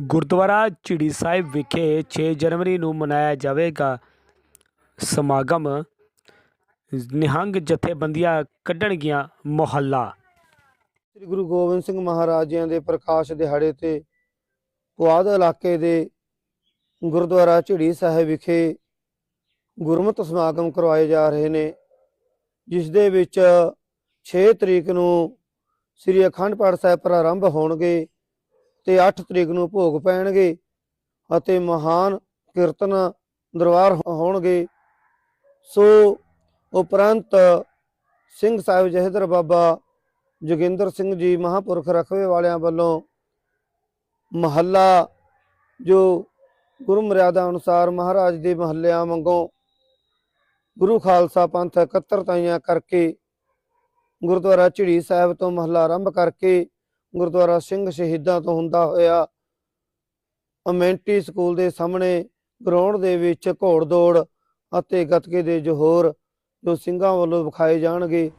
ਗੁਰਦੁਆਰਾ ਝਿੜੀ ਸਾਹਿਬ ਵਿਖੇ 6 ਜਨਵਰੀ ਨੂੰ ਮਨਾਇਆ ਜਾਵੇਗਾ। ਸਮਾਗਮ ਨਿਹੰਗ ਜਥੇਬੰਦੀਆਂ ਕੱਢਣਗੀਆਂ ਮੁਹੱਲਾ। ਸ੍ਰੀ ਗੁਰੂ ਗੋਬਿੰਦ ਸਿੰਘ ਮਹਾਰਾਜ ਜੀਆਂ ਦੇ ਪ੍ਰਕਾਸ਼ ਦਿਹਾੜੇ ਤੇ ਪੁਆਧ ਇਲਾਕੇ ਦੇ ਗੁਰਦੁਆਰਾ ਝਿੜੀ ਸਾਹਿਬ ਵਿਖੇ ਗੁਰਮਤਿ ਸਮਾਗਮ ਕਰਵਾਏ ਜਾ ਰਹੇ ਨੇ, ਜਿਸ ਦੇ ਵਿੱਚ 6 ਤਰੀਕ ਨੂੰ ਸ੍ਰੀ ਅਖੰਡ ਪਾਠ ਸਾਹਿਬ ਪ੍ਰਾਰੰਭ ਹੋਣਗੇ। ਤੇ 8 ਤਰੀਕ ਨੂੰ ਭੋਗ ਪੈਣਗੇ ਅਤੇ ਮਹਾਨ ਕੀਰਤਨ ਦਰਬਾਰ ਹੋ- ਹੋਣਗੇ। ਸੋ ਉਪਰੰਤ ਸਿੰਘ ਸਾਹਿਬ ਜਹਦਰ ਬਾਬਾ ਜੋਗਿੰਦਰ ਸਿੰਘ ਜੀ ਮਹਾਂਪੁਰਖ ਰਖਵੇ ਵਾਲਿਆਂ ਵੱਲੋਂ ਮਹੱਲਾ ਜੋ ਗੁਰੂ ਮਰਿਆਦਾ ਅਨੁਸਾਰ ਮਹਾਰਾਜ ਦੇ ਮਹੱਲਿਆਂ ਵਾਂਗੋਂ ਗੁਰੂ ਖਾਲਸਾ ਪੰਥ ਇਕੱਤਰਤਾਈਆਂ ਕਰਕੇ ਗੁਰਦੁਆਰਾ ਝਿੜੀ ਸਾਹਿਬ ਤੋਂ ਮਹੱਲਾ ਆਰੰਭ ਕਰਕੇ ਗੁਰਦੁਆਰਾ ਸਿੰਘ ਸ਼ਹੀਦਾਂ ਤੋਂ ਹੁੰਦਾ ਹੋਇਆ। ਅਮੈਂਟੀ ਸਕੂਲ ਦੇ ਸਾਹਮਣੇ ਗਰਾਊਂਡ ਦੇ ਵਿੱਚ ਘੋੜ ਦੌੜ ਅਤੇ ਗੱਤਕੇ ਦੇ ਜੋਹਰ ਜੋ ਸਿੰਘਾਂ ਵੱਲੋਂ ਵਿਖਾਏ ਜਾਣਗੇ।